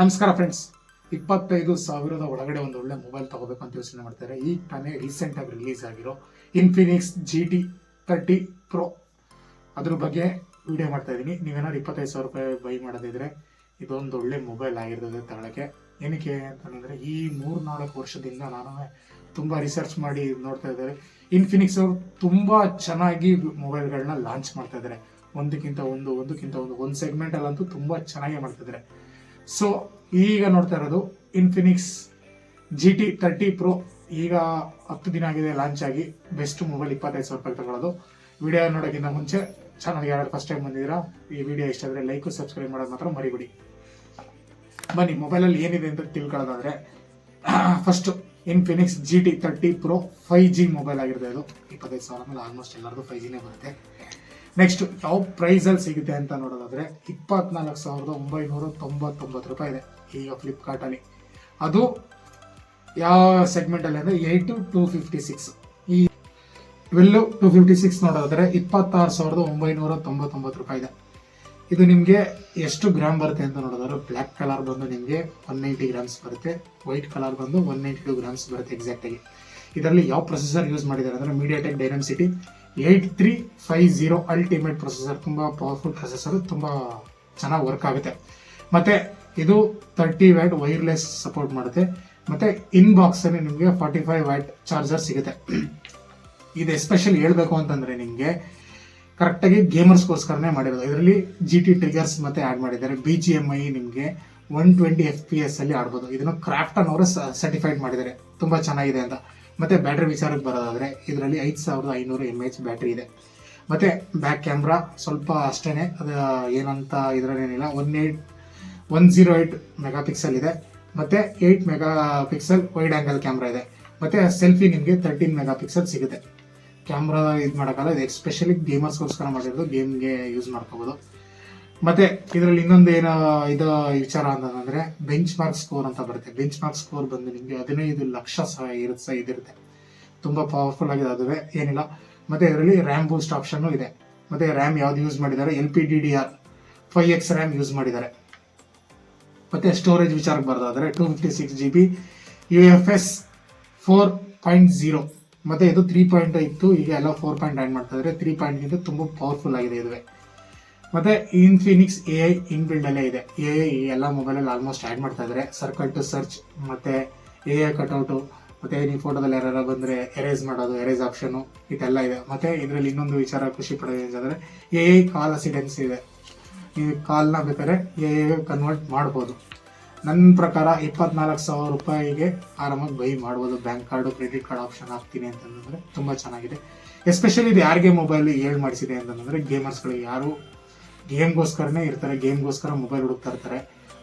ನಮಸ್ಕಾರ ಫ್ರೆಂಡ್ಸ್ ಇಪ್ಪತ್ತೈದು ಸಾವಿರದ ಒಳಗಡೆ ಒಂದು ಒಳ್ಳೆ ಮೊಬೈಲ್ ತಗೋಬೇಕು ಅಂತ ಯೋಚನೆ ಮಾಡ್ತಾರೆ. ಈ ತಾನೇ ರೀಸೆಂಟಾಗಿ ರಿಲೀಸ್ ಆಗಿರೋ Infinix G T thirty pro ಅದ್ರ ಬಗ್ಗೆ ವಿಡಿಯೋ ಮಾಡ್ತಾ ಇದ್ದೀನಿ. ನೀವೇನಾದ್ರು ಇಪ್ಪತ್ತೈದು ಸಾವಿರ ರೂಪಾಯಿ ಬೈ ಮಾಡೋದಿದ್ರೆ ಇದೊಂದು ಒಳ್ಳೆ ಮೊಬೈಲ್ ಆಗಿರ್ತದೆ ತಗೊಳಕ್ಕೆ. ಏನಕ್ಕೆ ಅಂತಂದರೆ ಈ ಮೂರು ನಾಲ್ಕು ವರ್ಷದಿಂದ ನಾನು ತುಂಬ ರಿಸರ್ಚ್ ಮಾಡಿ ನೋಡ್ತಾ ಇದ್ದಾರೆ. ಇನ್ಫಿನಿಕ್ಸ್ ಅವರು ತುಂಬ ಚೆನ್ನಾಗಿ ಮೊಬೈಲ್ಗಳನ್ನ ಲಾಂಚ್ ಮಾಡ್ತಾ ಇದ್ದಾರೆ. ಒಂದಕ್ಕಿಂತ ಒಂದು ಒಂದಕ್ಕಿಂತ ಒಂದು ಒಂದು ಸೆಗ್ಮೆಂಟಲ್ಲಂತೂ ತುಂಬ ಚೆನ್ನಾಗಿ ಮಾಡ್ತಾ ಇದ್ದಾರೆ. ಸೊ ಈಗ ನೋಡ್ತಾ ಇರೋದು Infinix G T thirty pro ಈಗ ಹತ್ತು ದಿನ ಆಗಿದೆ ಲಾಂಚ್ ಆಗಿ. ಬೆಸ್ಟ್ ಮೊಬೈಲ್ ಇಪ್ಪತ್ತೈದು ಸಾವಿರ ರೂಪಾಯಿ ತಗೊಳ್ಳೋದು ವಿಡಿಯೋ ನೋಡೋಕ್ಕಿಂತ ಮುಂಚೆ ಚಾನಲ್ಗೆ ಯಾರು ಫಸ್ಟ್ ಟೈಮ್ ಬಂದಿದ್ದೀರಾ, ಈ ವಿಡಿಯೋ ಇಷ್ಟ ಆದರೆ ಲೈಕು ಸಬ್ಸ್ಕ್ರೈಬ್ ಮಾಡೋದು ಮಾತ್ರ ಮರಿಬಿಡಿ. ಬನ್ನಿ ಮೊಬೈಲಲ್ಲಿ ಏನಿದೆ ಅಂತ ತಿಳ್ಕೊಳ್ಳೋದಾದ್ರೆ first Infinix G T thirty pro five G mobile ಆಗಿರುತ್ತೆ ಇದು ಇಪ್ಪತ್ತೈದು ಸಾವಿರ ಆಮೇಲೆ ಆಲ್ಮೋಸ್ಟ್ ಎಲ್ಲರದು ಫೈ ಜಿನೇ ಬರುತ್ತೆ. ನೆಕ್ಸ್ಟ್ ಯಾವ ಪ್ರೈಸಲ್ಲಿ ಸಿಗುತ್ತೆ ಅಂತ ನೋಡೋದಾದ್ರೆ, ಇಪ್ಪತ್ನಾಲ್ಕು ಸಾವಿರದ ಒಂಬೈನೂರ ತೊಂಬತ್ತೊಂಬತ್ತು ರೂಪಾಯಿ ಇದೆ ಈಗ ಫ್ಲಿಪ್ಕಾರ್ಟಲ್ಲಿ ಅದು ಯಾವ ಸೆಗ್ಮೆಂಟಲ್ಲಿ ಅಂದರೆ eight to two fifty six ಈ ವೆಲ್ಲು ಟು ಫಿಫ್ಟಿ ಸಿಕ್ಸ್ ನೋಡೋದಾದ್ರೆ ಇಪ್ಪತ್ತಾರು ಸಾವಿರದ ಒಂಬೈನೂರ ತೊಂಬತ್ತೊಂಬತ್ತು ರೂಪಾಯಿ ಇದೆ. ಇದು ನಿಮಗೆ ಎಷ್ಟು ಗ್ರಾಮ್ ಬರುತ್ತೆ ಅಂತ ನೋಡೋದಾದ್ರೆ ಬ್ಲ್ಯಾಕ್ ಕಲರ್ ಬಂದು ನಿಮಗೆ ಒನ್ ನೈಂಟಿ ಗ್ರಾಮ್ಸ್ ಬರುತ್ತೆ ವೈಟ್ ಕಲರ್ ಬಂದು ಒನ್ ನೈಂಟಿ ಟು ಗ್ರಾಮ್ಸ್ ಬರುತ್ತೆ ಎಕ್ಸಾಕ್ಟಾಗಿ ಇದರಲ್ಲಿ ಯಾವ ಪ್ರೊಸೆಸರ್ ಯೂಸ್ ಮಾಡಿದ್ದಾರೆ ಅಂದರೆ MediaTek Dimensity eight three five zero ultimate processor, ತುಂಬ ಪವರ್ಫುಲ್ ಪ್ರೊಸೆಸರ್ ತುಂಬ ಚೆನ್ನಾಗಿ ವರ್ಕ್ ಆಗುತ್ತೆ. ಮತ್ತು ಇದು ತರ್ಟಿ ವ್ಯಾಟ್ ವೈರ್ಲೆಸ್ ಸಪೋರ್ಟ್ ಮಾಡುತ್ತೆ. ಮತ್ತು ಇನ್ ಬಾಕ್ಸಲ್ಲಿ ನಿಮಗೆ ಫಾರ್ಟಿ ಫೈವ್ ವ್ಯಾಟ್ ಚಾರ್ಜರ್ ಸಿಗುತ್ತೆ. ಇದು ಎಸ್ಪೆಷಲಿ ಹೇಳಬೇಕು ಅಂತಂದರೆ ನಿಮಗೆ ಕರೆಕ್ಟಾಗಿ ಗೇಮರ್ಸ್ಗೋಸ್ಕರನೇ ಮಾಡಿರೋದು. ಇದರಲ್ಲಿ ಜಿ ಟಿ ಟ್ರಿಗರ್ಸ್ ಮತ್ತೆ ಆ್ಯಡ್ ಮಾಡಿದ್ದಾರೆ. ಬಿ ಜಿ ಎಂ ಐ ನಿಮಗೆ one twenty F P S ಅಲ್ಲಿ ಆಡ್ಬೋದು. ಇದನ್ನು ಕ್ರಾಫ್ಟನ್ ಅವರು ಸರ್ಟಿಫೈಡ್ ಮಾಡಿದ್ದಾರೆ. ತುಂಬ ಚೆನ್ನಾಗಿದೆ ಅಂತ. ಮತ್ತೆ ಬ್ಯಾಟ್ರಿ ವಿಚಾರಕ್ಕೆ ಬರೋದಾದರೆ, ಇದರಲ್ಲಿ ಐದು ಸಾವಿರದ ಐನೂರು ಎಂ ಎಚ್ ಬ್ಯಾಟ್ರಿ ಇದೆ. ಮತ್ತೆ ಬ್ಯಾಕ್ ಕ್ಯಾಮ್ರಾ ಸ್ವಲ್ಪ ಅಷ್ಟೇನೆ, ಅದು ಏನಂತ ಇದರಲ್ಲೇನಿಲ್ಲ one eight one zero eight megapixel ಇದೆ. ಮತ್ತೆ eight megapixel wide angle camera ಇದೆ. ಮತ್ತೆ ಸೆಲ್ಫಿ ನಿಮಗೆ ತರ್ಟೀನ್ ಮೆಗಾ ಪಿಕ್ಸೆಲ್ ಸಿಗುತ್ತೆ. ಕ್ಯಾಮ್ರಾ ಇದು ಮಾಡೋಕ್ಕಲ್ಲ ಇದು ಎಸ್ಪೆಷಲಿ ಗೇಮರ್ಸ್ಗೋಸ್ಕರ ಮಾಡಿರೋದು ಗೇಮ್ಗೆ ಯೂಸ್ ಮಾಡ್ಕೋಬೋದು. ಮತ್ತೆ ಇದರಲ್ಲಿ ಇನ್ನೊಂದು ಏನೋ ಇದು ವಿಚಾರ ಅಂತಂದ್ರೆ ಬೆಂಚ್ ಮಾರ್ಕ್ ಸ್ಕೋರ್ ಅಂತ ಬರುತ್ತೆ. ಬೆಂಚ್ ಮಾರ್ಕ್ ಸ್ಕೋರ್ ಬಂದು ನಿಮಗೆ ಹದಿನೈದು ಲಕ್ಷ ಸಹ ಇರುತ್ತೆ ಇದಿರುತ್ತೆ. ತುಂಬಾ ಪವರ್ಫುಲ್ ಆಗಿದೆ ಅದುವೇ. ಏನಿಲ್ಲ. ಮತ್ತೆ ಇದರಲ್ಲಿ ರ್ಯಾಮ್ ಬೂಸ್ಟ್ ಆಪ್ಷನ್ ಇದೆ. ಮತ್ತೆ ರ್ಯಾಮ್ ಯಾವ್ದು ಯೂಸ್ ಮಾಡಿದ್ದಾರೆ? L P D D R five X RAM use ಮಾಡಿದ್ದಾರೆ. ಮತ್ತೆ ಸ್ಟೋರೇಜ್ ವಿಚಾರಕ್ಕೆ ಬರೋದಾದ್ರೆ two fifty six G B U F S four point zero ಮತ್ತೆ ಇದು ತ್ರೀ ಪಾಯಿಂಟ್ ಇತ್ತು ಈಗ ಎಲ್ಲ ಫೋರ್ ಪಾಯಿಂಟ್ ಆ್ಯಡ್ ಮಾಡ್ತಾ ಇದ್ದಾರೆ ತ್ರೀ ಪಾಯಿಂಟ್ಗಿಂತ ತುಂಬ ಪವರ್ಫುಲ್ ಆಗಿದೆ ಇದುವೆ. ಮತ್ತೆ ಇನ್ಫಿನಿಕ್ಸ್ ಎ ಐ ಇನ್ಬಿಲ್ಡ್ ಅಲ್ಲೇ ಇದೆ. ಎ ಐ ಎಲ್ಲ ಮೊಬೈಲಲ್ಲಿ ಆಲ್ಮೋಸ್ಟ್ ಆ್ಯಡ್ ಮಾಡ್ತಾ ಇದ್ದಾರೆ ಸರ್ಕಲ್ ಟು ಸರ್ಚ್ ಮತ್ತೆ ಎ ಐ ಕಟೌಟು ಮತ್ತೆ ನೀವು ಫೋಟೋದಲ್ಲಿ ಯಾರು ಬಂದರೆ ಎರೇಸ್ ಮಾಡೋದು ಎರೇಸ್ ಆಪ್ಷನು ಇದೆಲ್ಲ ಇದೆ. ಮತ್ತೆ ಇದರಲ್ಲಿ ಇನ್ನೊಂದು ವಿಚಾರ ಖುಷಿ ಪಡೋದು ಅಂತಂದರೆ ಎ ಐ ಕಾಲ್ ಅಸಿಡೆನ್ಸ್ ಇದೆ. ನೀವು ಕಾಲ್ನ ಬೇಕಾದ್ರೆ ಎ ಐ ಕನ್ವರ್ಟ್ ಮಾಡ್ಬೋದು. ನನ್ನ ಪ್ರಕಾರ ಇಪ್ಪತ್ನಾಲ್ಕು ಸಾವಿರ ರೂಪಾಯಿಗೆ ಆರಾಮಾಗಿ ಬೈ ಮಾಡ್ಬೋದು. Bank card credit card option ಹಾಕ್ತೀನಿ ಅಂತಂದ್ರೆ ತುಂಬ ಚೆನ್ನಾಗಿದೆ. ಎಸ್ಪೆಷಲಿ ಇದು ಯಾರಿಗೆ ಮೊಬೈಲ್ ಹೇಳ್ ಮಾಡಿಸಿದೆ ಅಂತಂದ್ರೆ ಗೇಮರ್ಸ್ಗಳಿಗೆ ಯಾರು ಗೇಮ್ಗೋಸ್ಕರನೇ ಇರ್ತಾರೆ, ಗೇಮ್ಗೋಸ್ಕರ ಮೊಬೈಲ್ ಹುಡುಕ್ತಾ ಇರ್ತಾರೆ,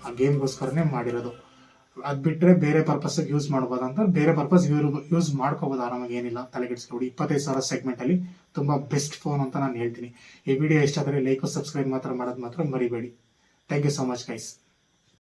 ಆ ಗೇಮ್ಗೋಸ್ಕರನೇ ಮಾಡಿರೋದು. ಅದು ಬಿಟ್ಟರೆ ಬೇರೆ ಪರ್ಪಸ್ಗೆ ಯೂಸ್ ಮಾಡ್ಬೋದು ಅಂತ ಬೇರೆ ಪರ್ಪಸ್ ಯೂಸ್ ಮಾಡ್ಕೋಬೋದು? ಆರಾಮಾಗಿ ಏನಿಲ್ಲ ತಲೆಗೆಡಿಸ್ಕೊಡಿ ಇಪ್ಪತ್ತೈದು ಸಾವಿರ ಸೆಗ್ಮೆಂಟಲ್ಲಿ ತುಂಬ ಬೆಸ್ಟ್ ಫೋನ್ ಅಂತ ನಾನು ಹೇಳ್ತೀನಿ. ಈ ವಿಡಿಯೋ ಇಷ್ಟ ಆದರೆ ಲೈಕ್ ಸಬ್ಸ್ಕ್ರೈಬ್ ಮಾತ್ರ ಮಾಡೋದು ಮಾತ್ರ ಮರಿಬೇಡಿ. Thank you so much guys